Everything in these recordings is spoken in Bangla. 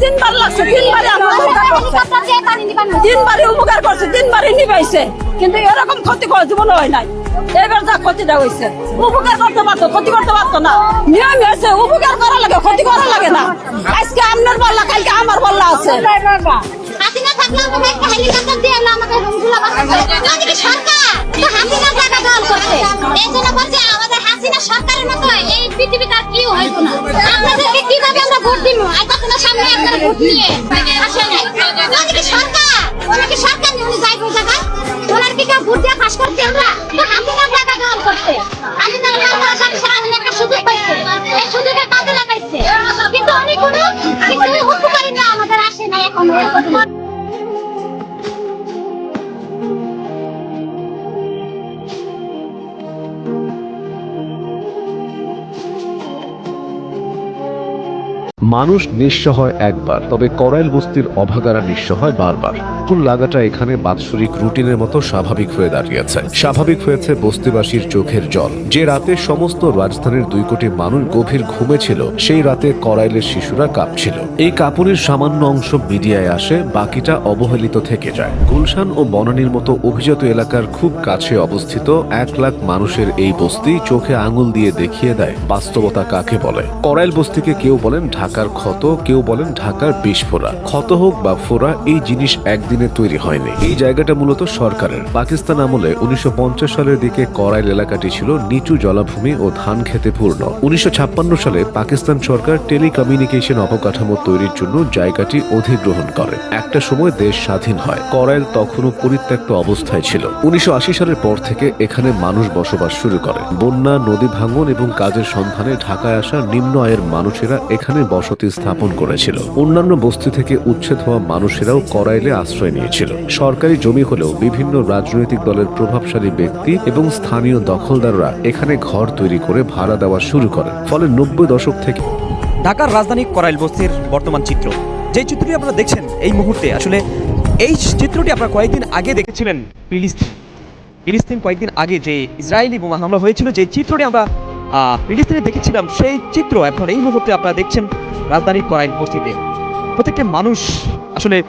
তিনবার লাগছে তিনবারই আমার উপকার করছে তিনবারই নিবাইছে কিন্তু এরকম ক্ষতি করে জীবন হয় নাই এবার যা ক্ষতিটা হয়েছে উপকার করতে পারতো ক্ষতি করতে পারতো না নিয়ম হয়েছে উপকার করা লাগে ক্ষতি করা লাগে না আজকে আপনার বললা কালকে আমার বললা আছে একটা হেলিকপ্টার দিয়ে এলো আমাদের রুমগুলো বাঁচাতে আমাদের সরকার তো হাসিনা জায়গা দল করছে এই জন্য বলছে আমাদের হাসিনা সরকারের মতো এই পৃথিবীতে আর কেউ হইতো না আপনাদেরকে কীভাবে আমরা কোনো সামনে আপনারা ভোট নিয়ে আসেন আমাদের সরকার ওনাকে সরকার নিয়ে উনি যাইবো জায়গা ওনার কি কেউ ভোট দিয়ে পাশ করছে, আমরা তো হাসিনা জায়গা দল করছে। হাসিনা আমার সাথে সামনে একটা সুযোগ পাইছে। এই সুযোগে কাজে লাগাইছে। কিন্তু অনেক কোনো কিছু উপকারী না আমাদের আসে না এখনও। মানুষ নিঃস্ব হয় একবার, তবে করাইল বস্তির অভাগারা নিঃস্ব হয় বারবার। ফুল লাগাটা এখানে বাৎসরিক রুটিনের মতো স্বাভাবিক হয়ে দাঁড়িয়েছে। স্বাভাবিক হয়েছে বস্তিবাসীর চোখের জল। যে রাতে সমস্ত রাজধানীর দুই কোটি মানুষ গভীর ঘুমে ছিল, সেই রাতে করাইলের শিশুরা কাঁপছিল। এই কাপুরের সামান্য অংশ মিডিয়ায় আসে, বাকিটা অবহেলিত থেকে যায়। গুলশান ও বনানীর মতো অভিজাত এলাকার খুব কাছে অবস্থিত এক লাখ মানুষের এই বস্তি চোখে আঙুল দিয়ে দেখিয়ে দেয় বাস্তবতা কাকে বলে। করাইল বস্তিকে কেউ বলেন ঢাকার ক্ষত, কেউ বলেন ঢাকার বিস্ফোরা। ক্ষত হোক বা ফোরা, এই জিনিস একদিনে তৈরি হয়নি। এই জায়গাটা মূলত সরকারের। পাকিস্তান আমলে উনিশশো পঞ্চাশ সালের দিকে করাইল এলাকাটি ছিল নিচু জলাভূমি ও ধান খেতে পূর্ণ। উনিশশো ছাপ্পান্ন সালে পাকিস্তান সরকার টেলিকমিউনিকেশন অবকাঠামো তৈরির জন্য জায়গাটি অধিগ্রহণ করে। একটা সময় দেশ স্বাধীন হয়। করাইল তখনও পরিত্যক্ত অবস্থায় ছিল। উনিশশো আশি সালের পর থেকে এখানে মানুষ বসবাস শুরু করে। বন্যা, নদী ভাঙন এবং কাজের সন্ধানে ঢাকায় আসা নিম্ন আয়ের মানুষেরা এখানে বসতি স্থাপন করেছিল। অন্যান্য বস্তি থেকে উচ্ছেদ হওয়া মানুষেরাও করাইলে আশ্রয় নিয়েছিল। সরকারি জমি হলেও বিভিন্ন রাজনৈতিক দলের প্রভাবশালী ব্যক্তি এবং স্থানীয় দখলদাররা এখানে ঘর তৈরি করে ভাড়া দেওয়া শুরু করে। ফলে নব্বই দশক থেকে ঢাকার রাজধানী করাইল বস্তির বর্তমান চিত্র। যে চিত্রটি আপনারা দেখছেন এই মুহূর্তে, আসলে এই চিত্রটি আপনারা কয়েকদিন আগে দেখেছিলেন। ফিলিস্তিন। ফিলিস্তিন কয়েকদিন আগে যে ইসরায়েলি বোমা হামলা হয়েছিল যে চিত্রটি আমরা ফিলিস্তিনে দেখেছিলাম, সেই চিত্র এখন এই মুহূর্তে আপনারা দেখছেন। রাজধানীর করাইল বস্তিতে প্রত্যেকটা মানুষ আসলে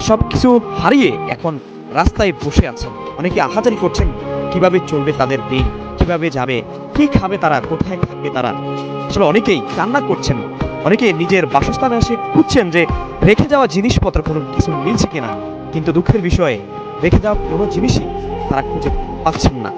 সব কিছু হারিয়ে এখন রাস্তায় বসে আছেন। অনেকে আহাজারি করছেন কীভাবে চলবে তাদের দিন, কীভাবে যাবে, কি খাবে তারা, কোথায় থাকবে তারা। আসলে অনেকেই কান্না করছেন। অনেকে নিজের বাসস্থানে এসে খুঁজছেন যে রেখে যাওয়া জিনিসপত্র কোনো কিছু মিলছে কিনা। কিন্তু দুঃখের বিষয়ে, রেখে যাওয়া কোনো জিনিসই তারা খুঁজে পাচ্ছেন না।